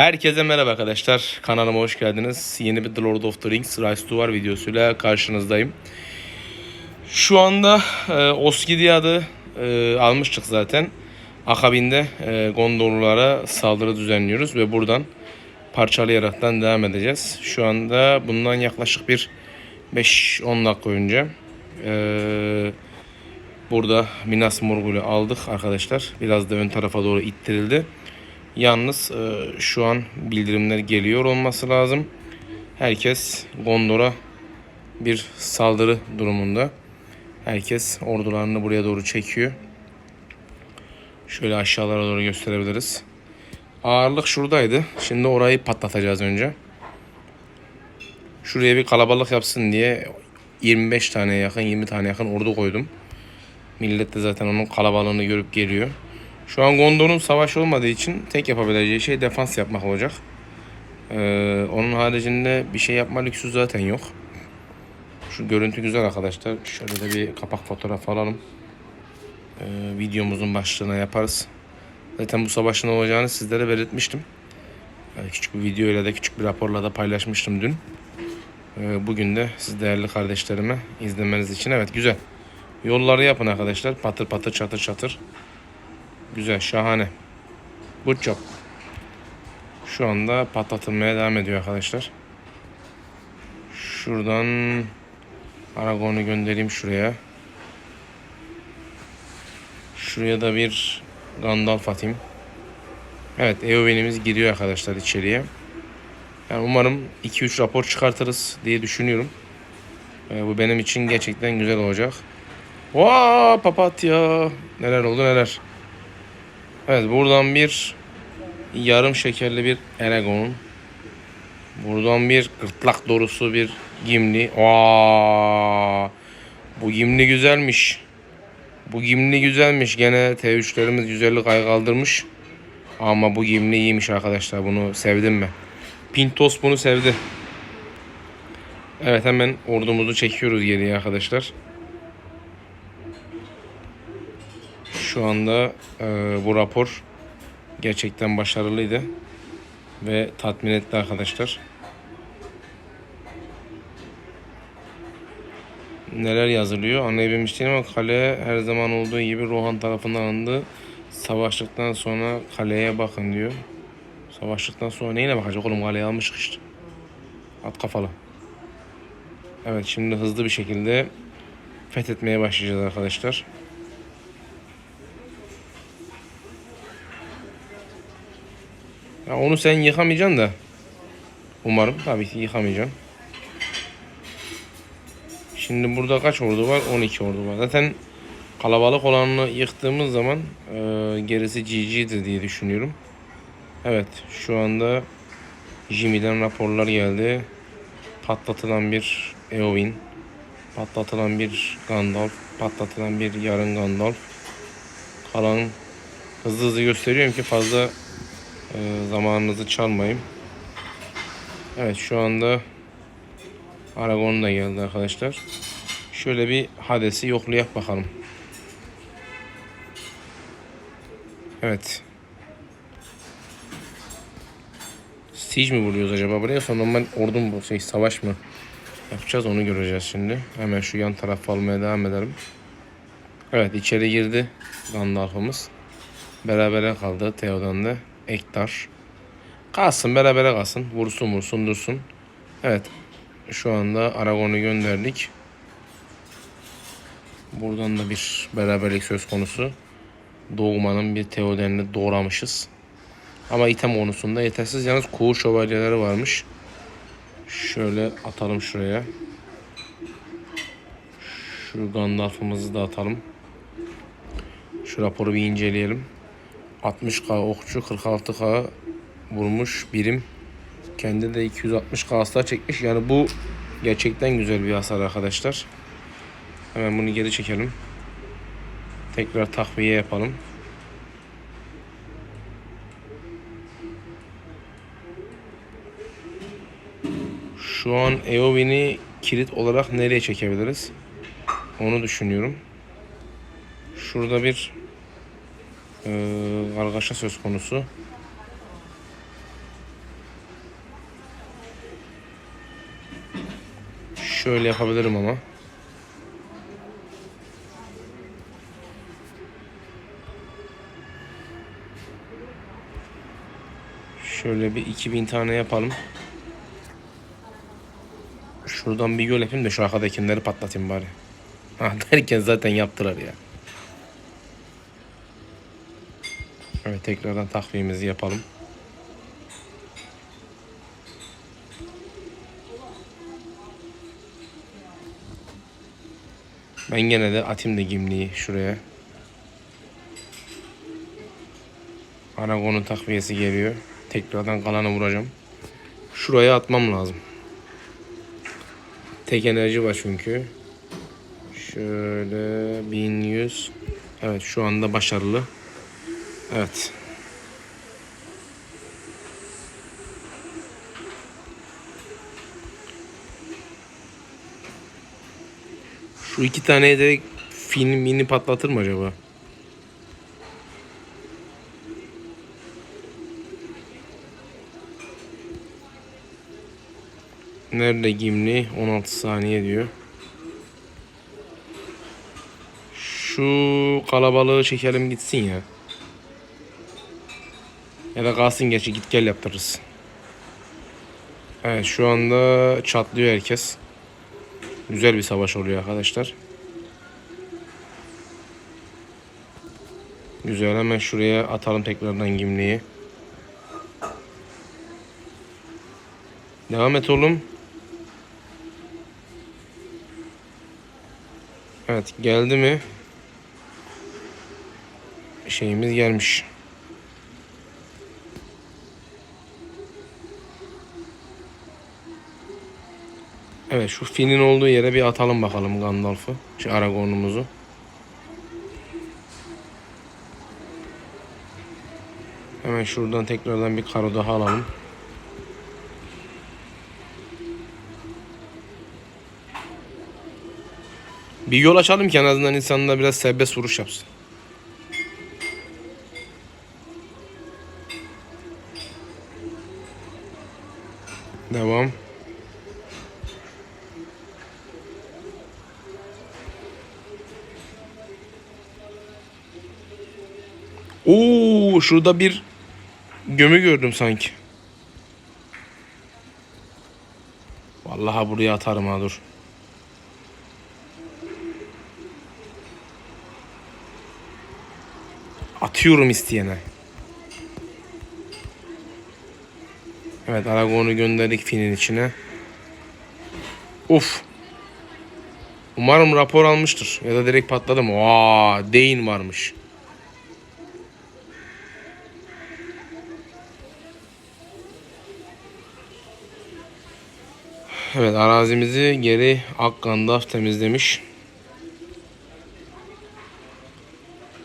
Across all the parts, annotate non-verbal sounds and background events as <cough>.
Herkese merhaba arkadaşlar. Kanalıma hoş geldiniz. Yeni bir The Lord of the Rings Rise to War videosuyla karşınızdayım. Şu anda e, Osgiliath'ı e, almıştık zaten. Akabinde e, Gondorlulara saldırı düzenliyoruz ve buradan parçalayaraktan devam edeceğiz. Şu anda bundan yaklaşık bir 5-10 dakika önce e, burada Minas Morgul'ü aldık arkadaşlar. Biraz da ön tarafa doğru ittirildi. Yalnız e, şu an bildirimler geliyor olması lazım. Herkes Gondor'a bir saldırı durumunda. Herkes ordularını buraya doğru çekiyor. Şöyle aşağılara doğru gösterebiliriz. Ağırlık şuradaydı. Şimdi orayı patlatacağız önce. Şuraya bir kalabalık yapsın diye 25 tane yakın 20 tane yakın ordu koydum. Millet de zaten onun kalabalığını görüp geliyor. Şu an Gondor'un savaş olmadığı için tek yapabileceği şey defans yapmak olacak. Ee, onun haricinde bir şey yapma lüksü zaten yok. Şu görüntü güzel arkadaşlar. Şöyle de bir kapak fotoğraf alalım. Ee, videomuzun başlığına yaparız. Zaten bu savaşın olacağını sizlere belirtmiştim. Ee, küçük bir video ile de küçük bir raporla da paylaşmıştım dün. Ee, bugün de siz değerli kardeşlerime izlemeniz için evet güzel. Yolları yapın arkadaşlar. Patır patır çatır çatır. Güzel, şahane. Good job. Şu anda patlatılmaya devam ediyor arkadaşlar. Şuradan Aragon'u göndereyim şuraya. Şuraya da bir Gandalf atayım. Evet, Eowyn'imiz giriyor arkadaşlar içeriye. Yani umarım 2-3 rapor çıkartırız diye düşünüyorum. Ee, bu benim için gerçekten güzel olacak. Vaa papatya. Neler oldu neler. Evet buradan bir yarım şekerli bir Eragon. Buradan bir gırtlak dorusu bir Gimli. Aa, bu Gimli güzelmiş. Bu Gimli güzelmiş. Gene T3'lerimiz güzellik ay kaldırmış. Ama bu Gimli iyiymiş arkadaşlar. Bunu sevdim ben. Pintos bunu sevdi. Evet hemen ordumuzu çekiyoruz geriye arkadaşlar. Şu anda e, bu rapor gerçekten başarılıydı ve tatmin etti arkadaşlar. Neler yazılıyor anlayabilmiş değilim ama kale her zaman olduğu gibi Rohan tarafından alındı. Savaştıktan sonra kaleye bakın diyor. Savaştıktan sonra neyine bakacak oğlum kaleye almışık işte. At kafalı. Evet şimdi hızlı bir şekilde fethetmeye başlayacağız arkadaşlar. Ya onu sen yıkamayacaksın da. Umarım tabii ki yıkamayacaksın. Şimdi burada kaç ordu var? 12 ordu var. Zaten kalabalık olanını yıktığımız zaman e, gerisi GG'dir diye düşünüyorum. Evet şu anda Jimmy'den raporlar geldi. Patlatılan bir Eowyn. Patlatılan bir Gandalf. Patlatılan bir yarın Gandalf. Kalan hızlı hızlı gösteriyorum ki fazla ee, zamanınızı çalmayayım. Evet şu anda Aragon da geldi arkadaşlar. Şöyle bir Hades'i yoklayak bakalım. Evet. Siege mi vuruyoruz acaba buraya? Sonra normal ordu mu şey savaş mı? Yapacağız onu göreceğiz şimdi. Hemen şu yan tarafı almaya devam edelim. Evet içeri girdi Gandalf'ımız. Berabere kaldı Theoden de. Ektar. Kalsın berabere kalsın. Vursun vursun dursun. Evet. Şu anda Aragon'u gönderdik. Buradan da bir beraberlik söz konusu. Doğumanın bir Theoden'ini doğramışız. Ama item konusunda yetersiz. Yalnız kuğu şövalyeleri varmış. Şöyle atalım şuraya. Şu Gandalf'ımızı da atalım. Şu raporu bir inceleyelim. 60k okçu 46k vurmuş birim. Kendi de 260k hasar çekmiş. Yani bu gerçekten güzel bir hasar arkadaşlar. Hemen bunu geri çekelim. Tekrar takviye yapalım. Şu an Eowyn'i kilit olarak nereye çekebiliriz? Onu düşünüyorum. Şurada bir ee, kargaşa söz konusu. Şöyle yapabilirim ama. Şöyle bir 2000 tane yapalım. Şuradan bir yol yapayım da şu arkadakileri patlatayım bari. Ha <laughs> derken zaten yaptılar ya. Evet tekrardan takviyemizi yapalım. Ben gene de atayım da gimliği şuraya. Aragon'un takviyesi geliyor. Tekrardan kalanı vuracağım. Şuraya atmam lazım. Tek enerji var çünkü. Şöyle 1100. Evet şu anda başarılı. Evet. Şu iki tane de fin mini patlatır mı acaba? Nerede Gimli? 16 saniye diyor. Şu kalabalığı çekelim gitsin ya. Ya da kalsın gerçi git gel yaptırırız. Evet şu anda çatlıyor herkes. Güzel bir savaş oluyor arkadaşlar. Güzel hemen şuraya atalım tekrardan gimliği. Devam et oğlum. Evet geldi mi? Şeyimiz gelmiş. Evet şu Finn'in olduğu yere bir atalım bakalım Gandalf'ı. Şu Aragorn'umuzu. Hemen şuradan tekrardan bir karo daha alalım. Bir yol açalım ki en azından insanlar biraz serbest vuruş yapsın. Devam. Oo, şurada bir gömü gördüm sanki. Vallahi buraya atarım ha dur. Atıyorum isteyene. Evet Aragon'u gönderdik Finn'in içine. Uf. Umarım rapor almıştır. Ya da direkt patladı mı? Aa, Dane varmış. Evet arazimizi geri Akgandaf temizlemiş.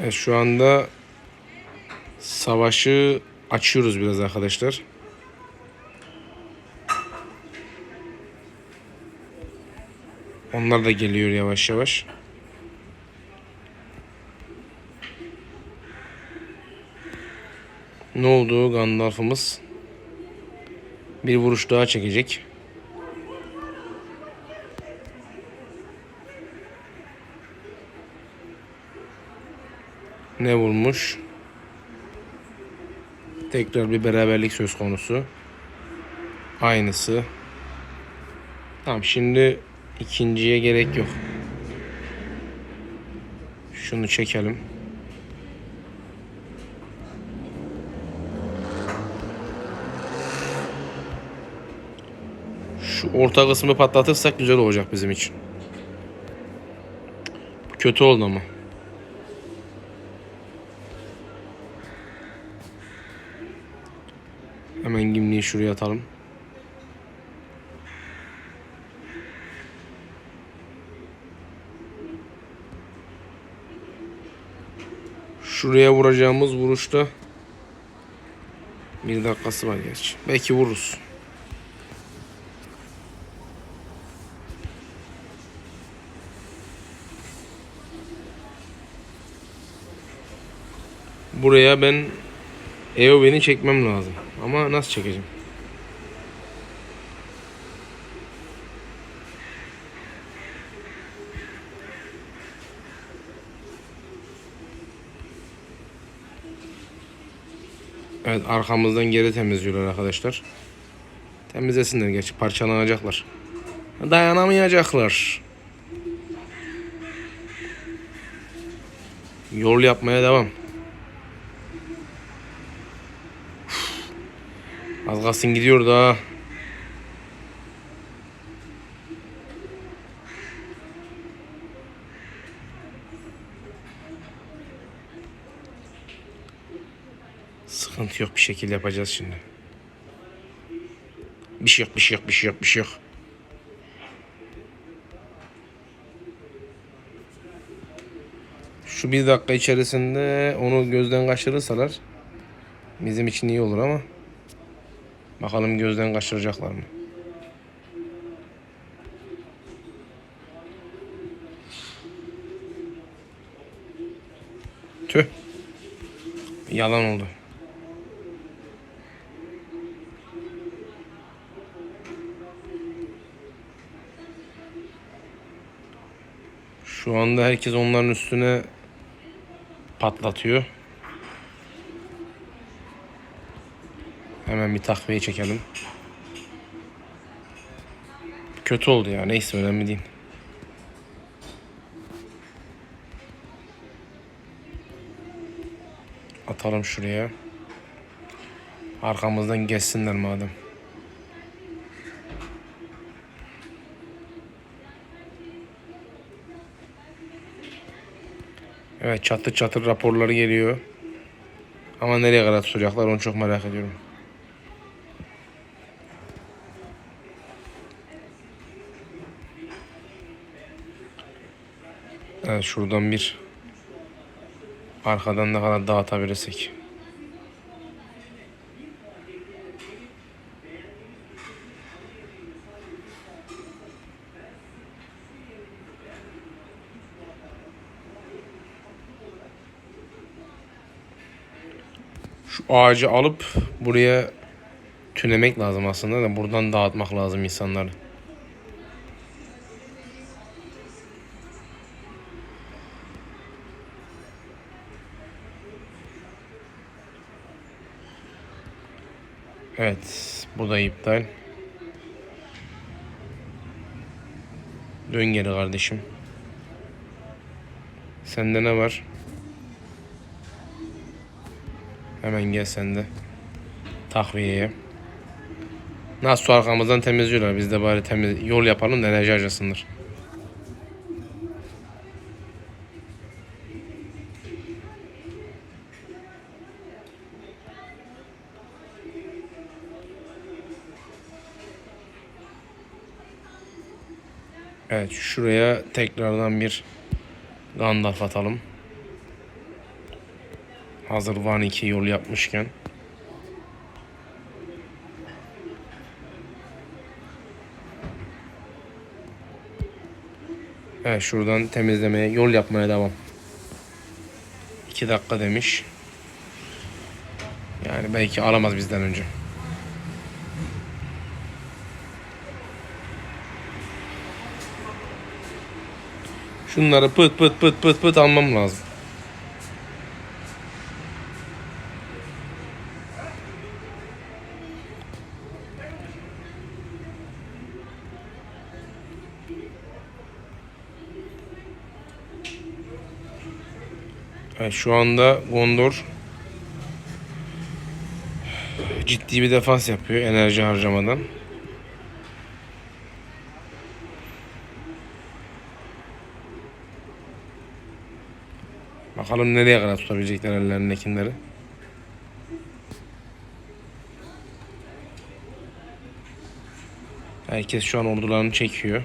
Evet şu anda savaşı açıyoruz biraz arkadaşlar. Onlar da geliyor yavaş yavaş. Ne oldu Gandalf'ımız? Bir vuruş daha çekecek. Ne vurmuş? Tekrar bir beraberlik söz konusu. Aynısı. Tamam şimdi ikinciye gerek yok. Şunu çekelim. Şu orta kısmı patlatırsak güzel olacak bizim için. Kötü oldu ama. Gimliği şuraya atalım. Şuraya vuracağımız vuruşta bir dakikası var gerçi. Belki vururuz. Buraya ben EOB'ni çekmem lazım. Ama nasıl çekeceğim? Evet arkamızdan geri temizliyorlar arkadaşlar. Temizlesinler gerçi parçalanacaklar. Dayanamayacaklar. Yol yapmaya devam. Az kalsın gidiyor da. Sıkıntı yok bir şekilde yapacağız şimdi. Bir şey yok, bir şey yok, bir şey yok, bir şey yok. Şu bir dakika içerisinde onu gözden kaçırırsalar bizim için iyi olur ama bakalım gözden kaçıracaklar mı? Tüh. Yalan oldu. Şu anda herkes onların üstüne patlatıyor. Hemen bir takviye çekelim. Kötü oldu ya. Neyse önemli değil. Atalım şuraya. Arkamızdan geçsinler madem. Evet çatır çatır raporları geliyor. Ama nereye kadar tutacaklar onu çok merak ediyorum. Evet şuradan bir arkadan ne kadar dağıtabilirsek. Şu ağacı alıp buraya tünemek lazım aslında da buradan dağıtmak lazım insanları. Evet, bu da iptal. Dön geri kardeşim. Sende ne var? Hemen gel sen de. Takviyeye. Nasıl arkamızdan temizliyorlar. Biz de bari temiz yol yapalım da enerji harcasınlar. Evet şuraya tekrardan bir Gandalf atalım. Hazır Van 2 yol yapmışken. Evet şuradan temizlemeye, yol yapmaya devam. 2 dakika demiş. Yani belki alamaz bizden önce. Şunları pıt pıt pıt pıt pıt almam lazım. Evet, şu anda Gondor ciddi bir defans yapıyor enerji harcamadan. Bakalım nereye kadar tutabilecekler ellerindekileri. Herkes şu an ordularını çekiyor.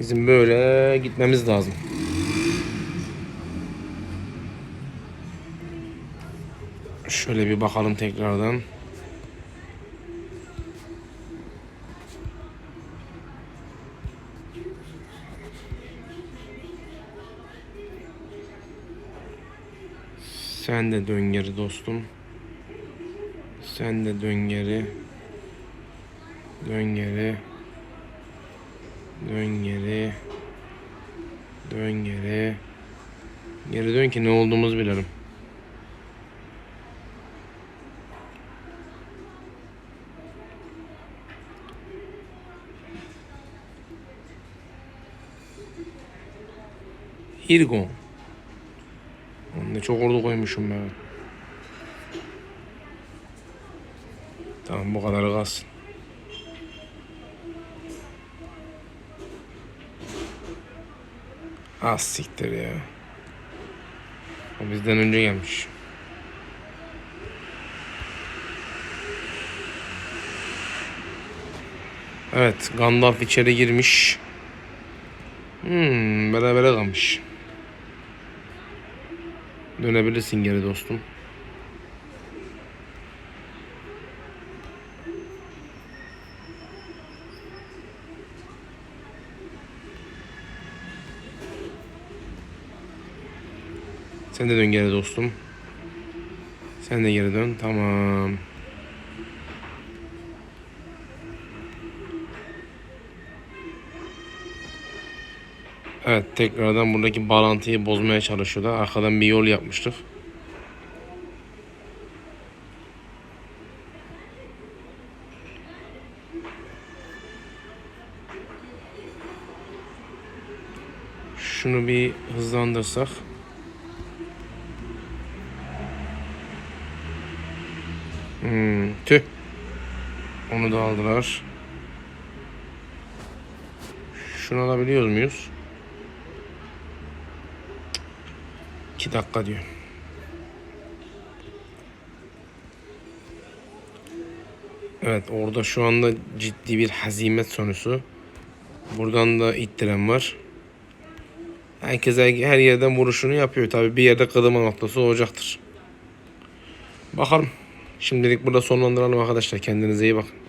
Bizim böyle gitmemiz lazım. Şöyle bir bakalım tekrardan. Sen de dön geri dostum. Sen de dön geri. Dön geri. Dön geri. Dön geri. Geri dön ki ne olduğumuzu bilelim. Irgon. Çok orada koymuşum ben. Tamam bu kadar kalsın. Az siktir ya. O bizden önce gelmiş. Evet, Gandalf içeri girmiş. Hmm, berabere kalmış. Dönebilirsin geri dostum. Sen de dön geri dostum. Sen de geri dön. Tamam. Evet tekrardan buradaki bağlantıyı bozmaya çalışıyorlar. Arkadan bir yol yapmıştık. Şunu bir hızlandırsak. Hmm, tüh. Onu da aldılar. Şunu alabiliyor muyuz? 2 dakika diyor. Evet orada şu anda ciddi bir hazimet sonusu. Buradan da ittiren var. Herkes her yerden vuruşunu yapıyor. Tabi bir yerde kırılma noktası olacaktır. Bakalım. Şimdilik burada sonlandıralım arkadaşlar. Kendinize iyi bakın.